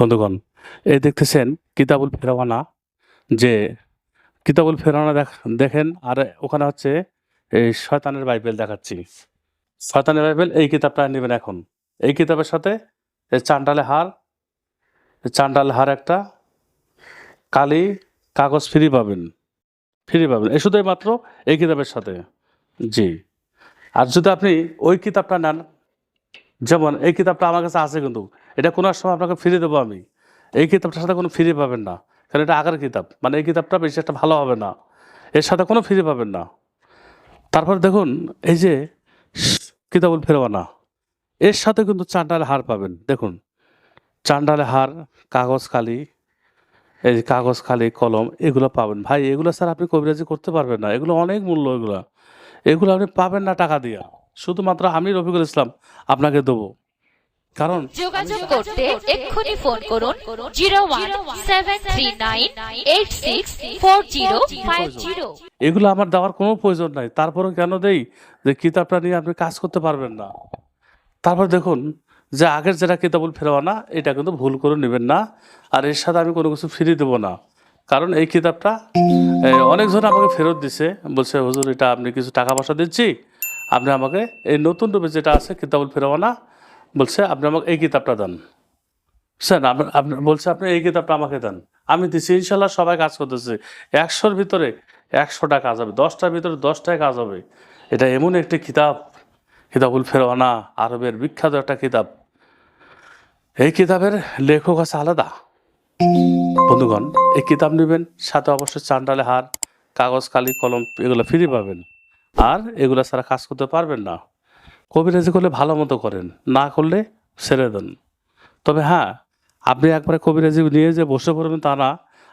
বন্ধুগণ, এই দেখতেছেন কিতাবুল ফেরাওয়ানা, যে কিতাবুল ফেরাওয়ানা দেখ- দেখেন আর ওখানে হচ্ছে এই শয়তানের বাইবেল দেখাচ্ছি। শয়তানের বাইবেল, এই কিতাবটা নেবেন এখন। এই কিতাবের সাথে চান্ডালে হার চান্ডালে হার একটা কালি কাগজ ফ্রি পাবেন ফ্রি পাবেন। এই শুধুই মাত্র এই কিতাবের সাথে। জি। আর যদি আপনি ওই কিতাবটা নেন, যেমন এই কিতাবটা আমার কাছে আছে কিন্তু এটা কোনো সময় আপনাকে ফিরে দেবো আমি। এই কিতাবটার সাথে কোনো ফ্রি পাবেন না। কারণ এটা আগের কিতাব। মানে এই কিতাবটা বেশি একটা ভালো হবে না। এর সাথে কোনো ফ্রি পাবেন না। তারপর দেখুন, এই যে কিতাবুল ফেরওয়ানা, এর সাথে কিন্তু চান্ডালে হার পাবেন। দেখুন চান্ডালে হার, কাগজ কালি এই যে কাগজ খালি, কলম, এগুলো পাবেন। ভাই, এগুলো স্যার আপনি কবিরাজি করতে পারবেন না। এগুলো অনেক মূল্য এগুলো। এগুলো আপনি পাবেন না টাকা দিয়া। শুধুমাত্র আমি রফিকুল ইসলাম আপনাকে দেবো। কারণ যোগাযোগ করতে এক্ষুনি ফোন করুন zero one seven three nine eight six four zero five zero. এগুলো আমার দেওয়ার কোনো প্রয়োজন নাই। তারপরেও কেন দেই যে কিতাবটা নিয়ে আপনি কাজ করতে পারবেন না। তারপর দেখুন যে আগের যেটা কিতাবুল ফেরোয়ানা এটা কিন্তু ভুল করে নেবেন না। আর এর সাথে আমি কোনো কিছু ফিরিয়ে দেবো না। কারণ এই কিতাবটা অনেকজন আমাকে ফেরত দিছে। বলছে হুজুর এটা আপনি কিছু টাকা পয়সা দিচ্ছি। আপনি আমাকে এই নতুন রূপে যেটা আছে কিতাবুল ফেরোয়ানা বলছে, আপনি আমাকে এই কিতাবটা দেন। স্যার, আপনি আপনি, বলছে, আপনি এই কিতাবটা আমাকে দেন। আমি দিচ্ছি ইনশাল্লাহ সবাই কাজ করতেছে। একশোর ভিতরে একশোটা কাজ হবে, দশটার ভিতরে দশটায় কাজ হবে। এটা এমন একটি কিতাব, কিতাবুল ফেরওয়ানা আরবের বিখ্যাত একটা কিতাব। এই কিতাবের লেখক আছে আলাদা। বন্ধুগণ, এই কিতাব নেবেন, সাথে অবশ্যই চান্ডালে হার, কাগজ, কালি, কলম, এগুলো ফ্রি পাবেন। আর এগুলো ছাড়া কাজ করতে পারবেন না। কবিরাজি করলে ভালো মতো করেন, না করলে ছেড়ে দেন। তবে হ্যাঁ আপনি একবারে কবিরাজি নিয়ে যে বসে পড়বেন তা না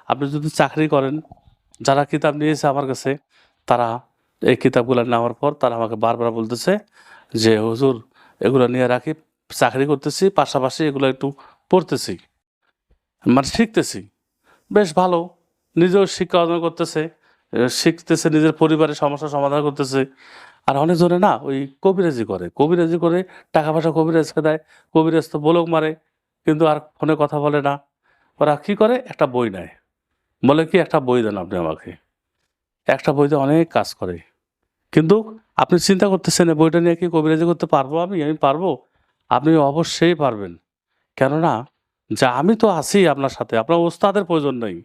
আপনি যদি চাকরি করেন, যারা কিতাব নিয়েছে আমার কাছে, তারা এই কিতাবগুলো নেওয়ার পর তারা আমাকে বারবার বলতেছে যে, হুজুর, এগুলো নিয়ে রাখি, চাকরি করতেছি, পাশাপাশি এগুলো একটু পড়তেছি মানে শিখতেছি। বেশ ভালো, নিজেও শিক্ষা অর্জন করতেছে, শিখতেছে, নিজের পরিবারের সমস্যা সমাধান করতেছে। আর অনেকজনে না ওই কবিরাজি করে কবিরাজি করে টাকা পয়সা কবিরাজকে দেয় কবিরাজ তো বলক মারে, কিন্তু আর ফোনে কথা বলে না। ওরা কী করে? একটা বই নেয়। বলে কি, একটা বই দেন আপনি আমাকে। একটা বইতে অনেক কাজ করে। কিন্তু আপনি চিন্তা করতেছেন বইটা নিয়ে কি কবিরাজি করতে পারব আমি? আমি পারব? আপনি অবশ্যই পারবেন। কেননা, যা আমি তো আছি আপনার সাথে, আপনার ওস্তাদের প্রয়োজন নেই।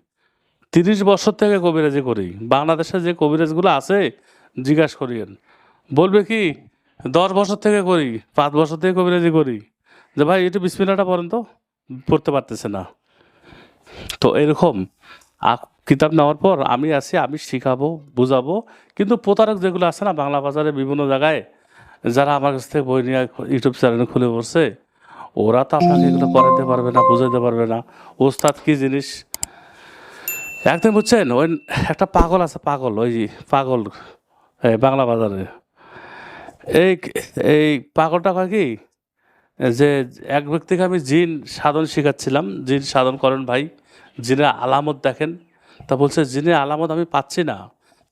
তিরিশ বছর থেকে কবিরাজি করি। বাংলাদেশে যে কবিরাজগুলো আছে, জিজ্ঞাসা করিয়েন। বলবে কি, দশ বছর থেকে করি, পাঁচ বছর থেকে কবিরাজি করি। যে ভাই, একটু বিসমিল্লাটা পড়েন তো, পড়তে পারতেছে না। তো এরকম কিতাব নেওয়ার পর আমি আছি, আমি শিখাবো, বুঝাবো। কিন্তু প্রতারক যেগুলো আছে না, বাংলা বাজারে বিভিন্ন জায়গায়, যারা আমার কাছ থেকে বই নিয়ে ইউটিউব চ্যানেল খুলে বসছে ওরা তো আপনাকে এগুলো করাতে পারবে না বুঝাতে পারবে না। ওস্তাদ কি জিনিস? একদিন বুঝছেন, ওই একটা পাগল আছে, পাগল, ওই পাগল বাংলা বাজারে। এই এই পাগলটা কয় কি? যে এক ব্যক্তিকে আমি জিন সাধন শেখাচ্ছিলাম, জিন সাধন করেন ভাই, জিনের আলামত দেখেন। তা বলছে, জিনের আলামত আমি পাচ্ছি না।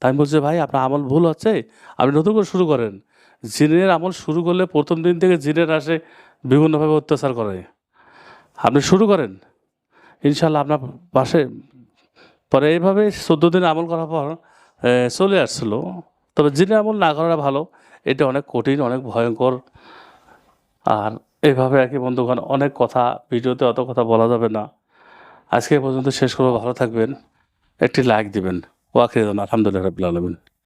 তাই আমি বলছি, ভাই, আপনার আমল ভুল হচ্ছে, আপনি নতুন করে শুরু করেন। জিনের আমল শুরু করলে প্রথম দিন থেকে জিনের আসে বিভিন্নভাবে অত্যাচার করে। আপনি শুরু করেন। ইনশাল্লাহ আপনার পাশে, পরে এইভাবে চোদ্দ দিন আমল করার পর চলে আসছিল। তবে জিনে আমল না করাটা ভালো। এটা অনেক কঠিন, অনেক ভয়ঙ্কর। আর এইভাবে আর কি বন্ধুগণ, অনেক কথা, ভিডিওতে অত কথা বলা যাবে না। আজকে পর্যন্ত শেষ করব। ভালো থাকবেন। একটি লাইক দিবেন। ওয়াকিদান আলহামদুলিল্লাহ রবিল আলমিন।